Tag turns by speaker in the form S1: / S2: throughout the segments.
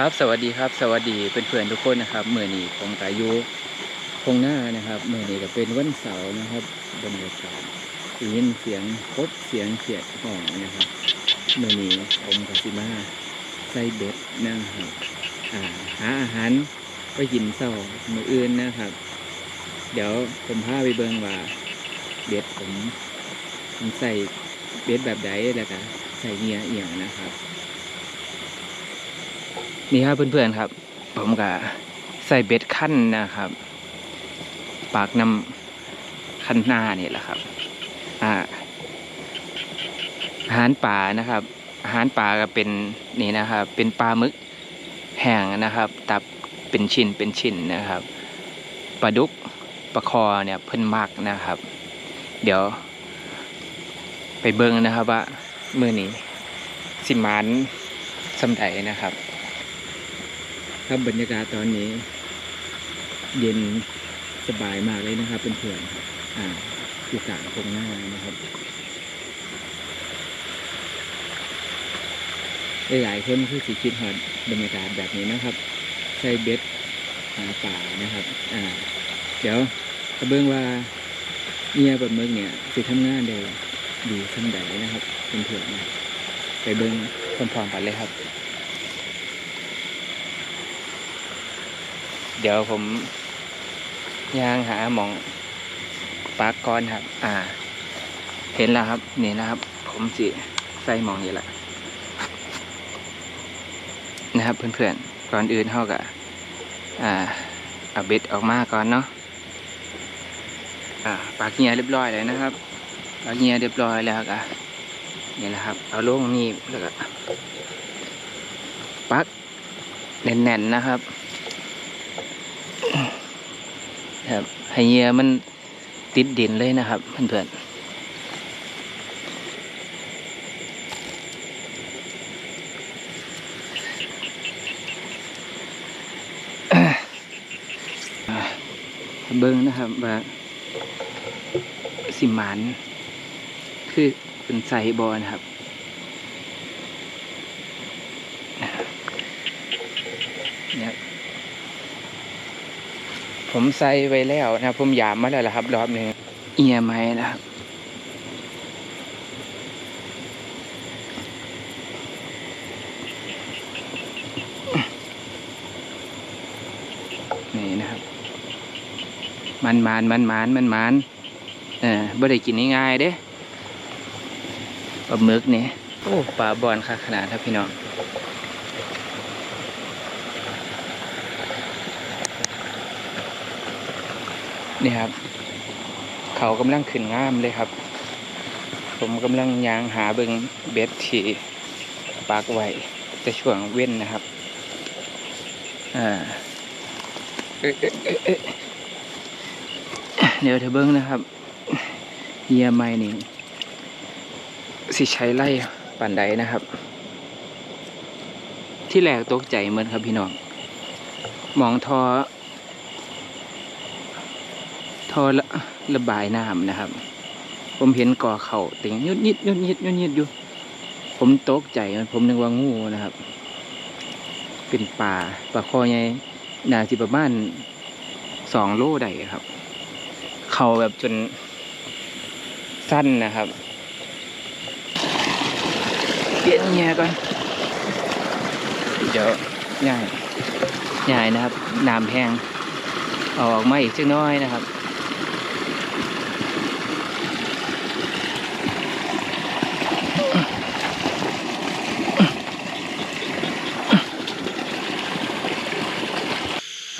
S1: ครับ สวัสดีครับ สวัสดีเพื่อนๆทุกคนนะครับเมื่อนี้ของกายุคงหน้านะครับเมื่อนี้ก็เป็นวันเสาร์นะครับบรรยากาศได้ยินเสียงคบเสียงเขียดห่องนะครับเมื่อนี้ผมกับซิมาใส่เบ็ดนะครับอ่าหาอาหารไปกินเสาร์มืออื่นนะครับ เดี๋ยวผมพาไปเบิ่งว่าเบ็ดผมผมใส่เบ็ดแบบใดแล้วก็ใส่เงียเอียงนะครับ นี่ครับเพื่อนๆครับ ผมก็ใส่เบ็ดขั้นนะครับ ปากน้ำขั้นหน้านี่แหละครับอ่าอาหารป่านะครับ อาหารป่าก็เป็นนี่นะครับ เป็นปลาหมึกแห้งนะครับ ตับเป็นชิ้นเป็นชิ้นนะครับปลาดุกปลาคอเนี่ยเพิ่นมากนะครับ เดี๋ยว ไปเบิ่งนะครับว่ามือนี้สิมานสำใดนะครับ ครับบรรยากาศตอนนี้ เย็นสบายมากเลยนะครับเป็นเพื่อนๆครับอ่าอยู่กลางตรงหน้านะครับหลายๆคนคือสิคิดหอดบรรยากาศแบบนี้นะครับ ใส่เบ็ดหาป่านะครับ อ่า เดี๋ยวกระเบื้องว่าเมียแบบเมืองเนี่ยสิทำงานได้ดีสำใดนะครับเป็นเพื่อนๆนะไปเบิ้งพร้อมๆกันเลยครับ เดี๋ยวผมย่างหาหมองปากก้อนครับ อ่า เห็นแล้วครับ นี่นะครับ ผมสิใส่หมองนี่แหละนะครับเพื่อนๆ ก่อนอื่นเท่ากับอ่าเอาเบ็ดออกมาก่อนเนาะอ่าปากเงียเรียบร้อยเลยนะครับปากเงียเรียบร้อยแล้วก็นี่แหละครับ เอาลงนี่แล้วก็ปักแน่นๆนะครับ ครับ ให้เหยื่อมันติดดินเลยนะครับเพื่อนๆเบิ้งนะครับว่าสิมานคือเป็นใส่บอนะครับเนี่ย ผมใส่ไว้แล้วนะผมยามมาแล้วละครับ รอบหนึ่งเอียไหมนะครับนี่นะครับ มันมันมันมันมันมันเออบ่ได้กินง่ายๆเด้ปลาหมึกนี่โอ้ปลาบอลค่ะขนาดครับพี่น้อง นี่ครับ เขากำลังขึ้นงามเลยครับ ผมกำลังยางหาเบิงเบ็ดที่ปากไว้แต่ช่วงเว้นนะครับ อ่าเอ๊ะเดี๋ยวเธอเบิ้งนะครับเยียไม่นี่สิใช้ไล่ปั่นใดนะครับ ที่แรกตกใจเหมือนครับพี่น้องมองทอ ท่อระระบายน้ำนะครับ ผมเห็นก่อเข่าติงยุดยิดยุดยิดยุดยิดอยู่ ผมตกใจผมนึกว่างูนะครับ เป็นป่าปลาคอใหญ่นาสิประมาณสองโลได้ครับ เข่าแบบจนสั้นนะครับเปลี่ยนเงียก่อนเดี๋ยวง่ายง่ายนะครับน้ำแห้งเอาออกมาอีกจักน้อยนะครับ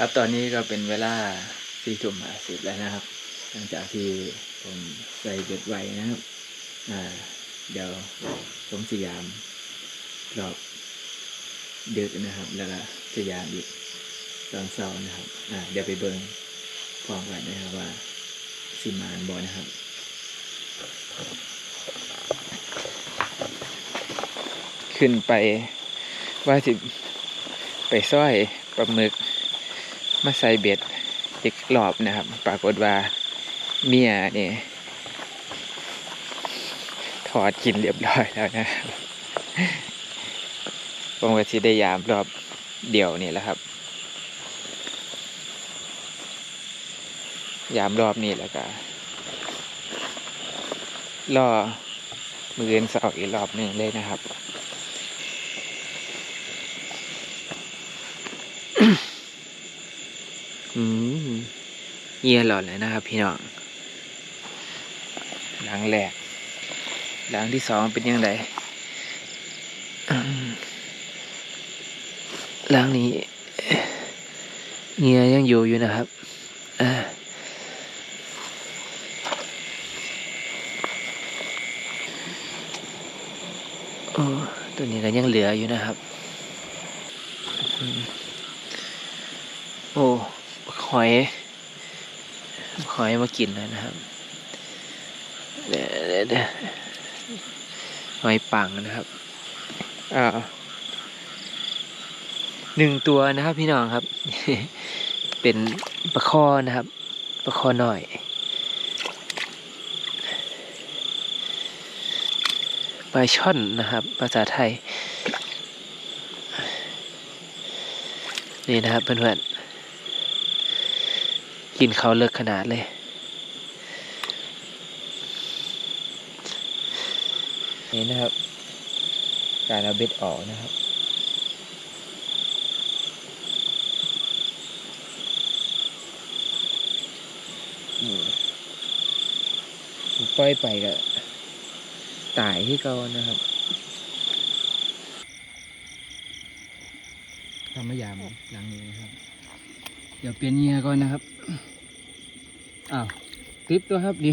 S1: ครับตอนนี้ก็เป็นเวลาสี่ทุ่มห้าสิบแล้วนะครับ หลังจากที่ผมใส่เบ็ดไว้นะครับ อ่า เดี๋ยวผมสยามรอบดึกนะครับ แล้วก็สยามอีกตอนเช้านะครับ อ่า เดี๋ยวไปเบิ่งพร้อมกันนะครับว่าสิมานบอนะครับขึ้นไปว่าสิไปซ้อยปลาหมึก มาใส่เบ็ดอีกรอบนะครับ ปรากฏว่าเมียนี่ถอดกินเรียบร้อยแล้วนะครับผมก็สิได้ยามรอบเดี่ยวนี่แหละครับ ยามรอบนี้แล้วก็รอมือเอ็นสาร์อีกรอบหนึ่งเลยนะครับ อืม เงียหลอดเลยนะครับ พี่น้องหลังแรกหลังที่สองเป็นยังไงหลังนี้เงียยังอยู่อยู่นะครับอ่าโอ้ตัวนี้ก็ยังเหลืออยู่นะครับ อยหอยมากินแล้วนะครับเดี๋ยวเดี๋ยวเดี๋ยวหอยปังนะครับอ่าหนึ่งตัวนะครับพี่น้องครับ เป็นปลาคอนะครับปลาคอหน่อยปลาช่อนนะครับ ภาษาไทย นี่นะครับเพื่อนๆ กินเขาเลิกขนาดเลยนี่นะครับ การเอาเบ็ดออกนะครับปล่อยไปก็ตายที่เกานะครับทำมายามหลังนี้นะครับ ดี๋ยวเปลี่ยนเงียก่อนนะครับ อ้าวติดตัวครับดี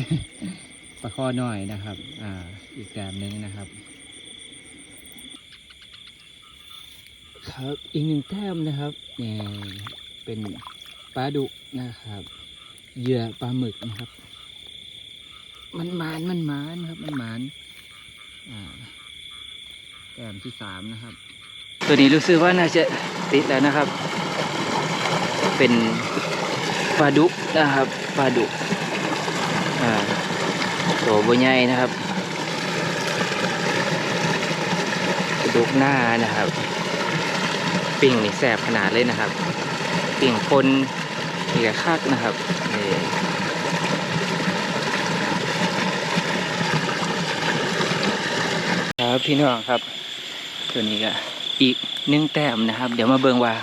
S1: ประคอหน่อยนะครับ อ่า อีกแกมหนึงนะครับ ครับอีกหนึ่งแต้มนะครับเนี่ยเป็นปลาดุกนะครับ เหยื่อปลาหมึกนะครับ มันหมานมันหมานครับ มันหมานอ่าแต้มที่สามนะครับ ตัวนี้รู้สึกว่าน่าจะติดแล้วนะครับ เป็นปลาดุกนะครับปลาดุกอ่าตัวใหญ่นะครับปลาดุกหน้านะครับ ปิ่งนี่แสบขนาดเลยนะครับ ปิ่งคนนี่ก็คักนะครับนี่ครับพี่น้องครับ ตัวนี้ก็ อีกหนึ่งแต้มนะครับ เดี๋ยวมาเบิ่งว่า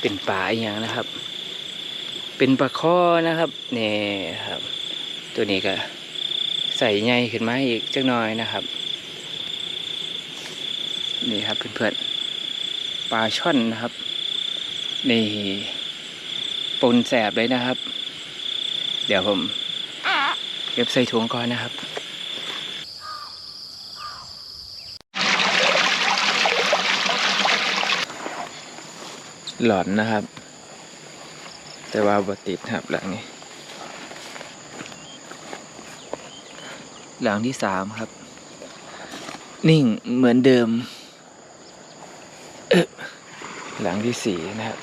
S1: เป็นปลาอย่างนะครับ เป็นปลาข้อนะครับนี่ครับ ตัวนี้ก็ใส่ใหญ่ขึ้นมาอีกจักหน่อยนะครับ นี่ครับเพื่อนๆปลาช่อนนะครับ นี่ปนแสบเลยนะครับ เดี๋ยวผมเก็บใส่ถุงก่อนนะครับ หลอนนะครับ แต่ว่าบติดครับหลังนี้ หลังที่สามครับ นิ่งเหมือนเดิม หลังที่สี่นะครับ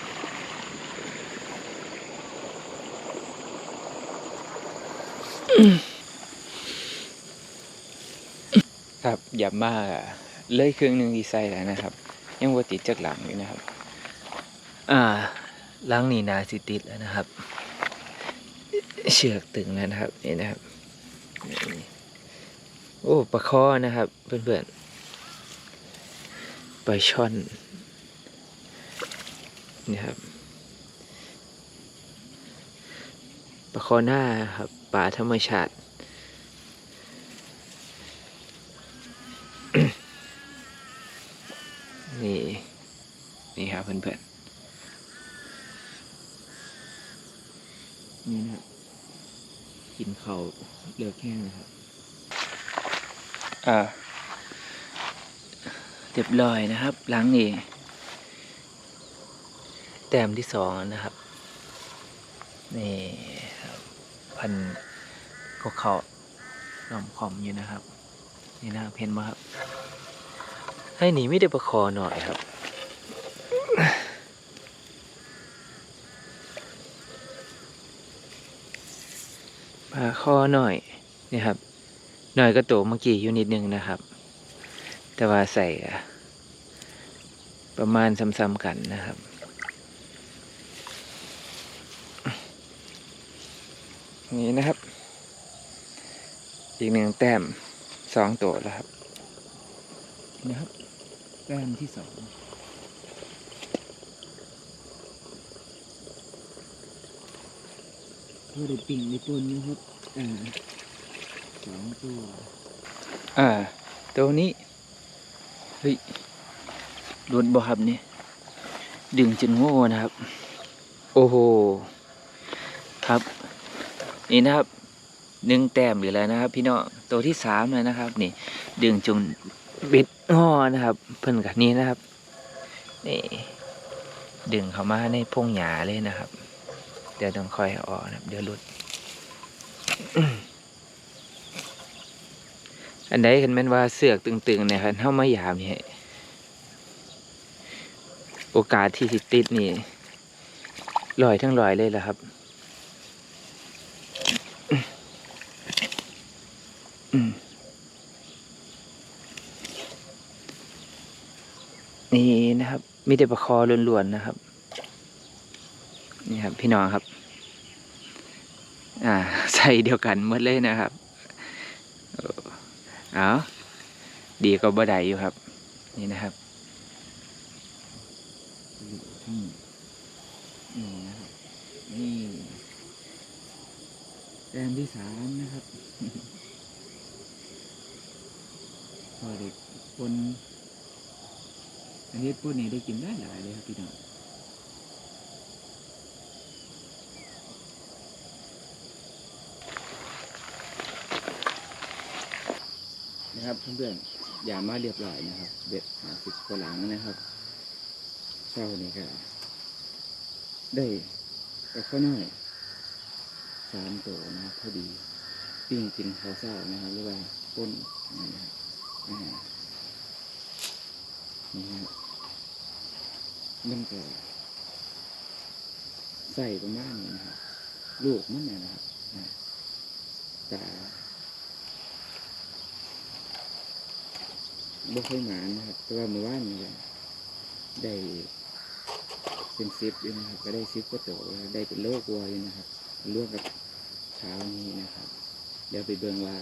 S1: ครับอย่ามาเลยเครื่องหนึ่งดีไซน์แล้วนะครับ ยังว่าติดจากหลังอยู่นะครับ อ่าหลังนี่นาสิติดแล้วนะครับ เชือกตึงแล้วนะครับนี่นะครับโอ้ปลาคอนะครับ เพื่อนๆปลาช่อนนี่ครับปลาคอหน้าครับปลาธรรมชาติ นี่ นี่ครับเพื่อนๆ นี่นะครับกินเขาวเลือกแห้งนะครับอ่าเรียบร้อยนะครับหล้างนี่แต้มที่สองนะครับ นี่ครับพันก็เขาหน่อมขอมอยู่นะครับ นี่นะครับเห็นไหมครับ ให้หนีไม่ได้ประคอหน่อยครับ ปลา คอหน่อยนี่ครับหน่อยก็โตเมื่อกี้อยู่นิดนึงนะครับ แต่ว่าใส่ประมาณซ้ำๆกันนะครับนี่นะครับ อีกหนึ่งแต้มสองตัวแล้วครับนะครับแต้มที่สอง
S2: พื่อได้ปิ่งในปนนะครับอ่าสองตัว
S1: อ่า ตัวนี้ เฮ้ยโดนบ่ครับนี่ดึงจนโง่นะครับ โอ้โห ครับ นี่นะครับหนึ่งแต้มหรืออะไรนะครับ พี่น้องตัวที่สามเลยนะครับ นี่ ดึงจนบิดงอนะครับ เพิ่นกับนี้นะครับ นี่ ดึงเข้ามาในพงหญ้าเลยนะครับ เดี๋ยวต้องคอยออกนะเดี๋ยวหลุด อันใดเห็นแม่นว่าเสือกตึงๆเนี่ยครับเฮามายามนี่โอกาสที่สิติดนี่ลอยทั้งลอยเลยแหละครับนี่นะครับ มีแต่ประคอล้วนๆนะครับ นี่ครับพี่น้องครับ อ่า ใส่เดียวกันหมดเลยนะครับ เอาดีก็บ่ได้อยู่ครับ นี่นะครับนี่นะครับนี่
S2: แต้มที่สามนะครับพอเด็กปนอันนี้ปนนี่ได้กินได้หลายเลยครับพี่น้อง นะครับเพื่อนๆอย่ามาเรียบร้อยนะครับเบ็ดหาสิบกว่าหลังนะครับเช้านี้ก็ได้ก็ข้าวน้อยสามตัวนะครับพอดีปิ้งกินข้าวเช้านะครับ หรือว่าป้นนะครับนี่ครับมันก็ใส่ประมาณนี้นะครับลูกมันเนี่ยนะครับแต่ บ่ค่อยหมานนะครับ แต่ว่าเมื่อวานนี่ได้เป็นซิปอยู่นะครับ ก็ได้ซิปก็โตได้เป็นโลกวัวอยู่นะครับร่วมกับเช้านี้นะครับ เดี๋ยวไปเบิ่งว่า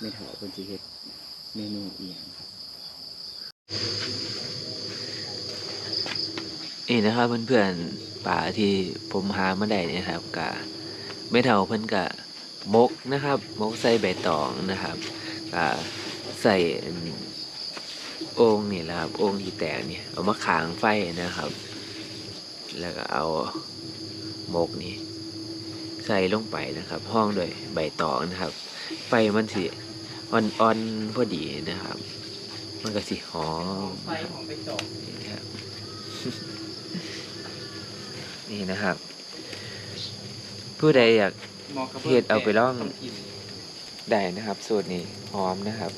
S2: ไม่เถาคนสิเฮ็ดเมนูเอียงครับ
S1: นี่นะครับเพื่อนๆป่าที่ผมหามาได้เนี่ยครับกะไม่เท่าเพิ่นกะมกนะครับ มกใส่ใบตองนะครับกะใส่ โอ่งนี่แหละครับโอ่งที่แตกเนี่ยเอามาขางไฟนะครับ แล้วก็เอามกนี่ใส่ลงไปนะครับ ห้องด้วยใบตองนะครับ ไฟมันสิอ่อนๆพอดีนะครับ มันก็สิหอม
S2: ไฟของไปจบ
S1: นี่นะครับนี่นะครับ ผู้ใดอยากเฮ็ดเอาไปลองได้นะครับ สูตรนี้หอมนะครับ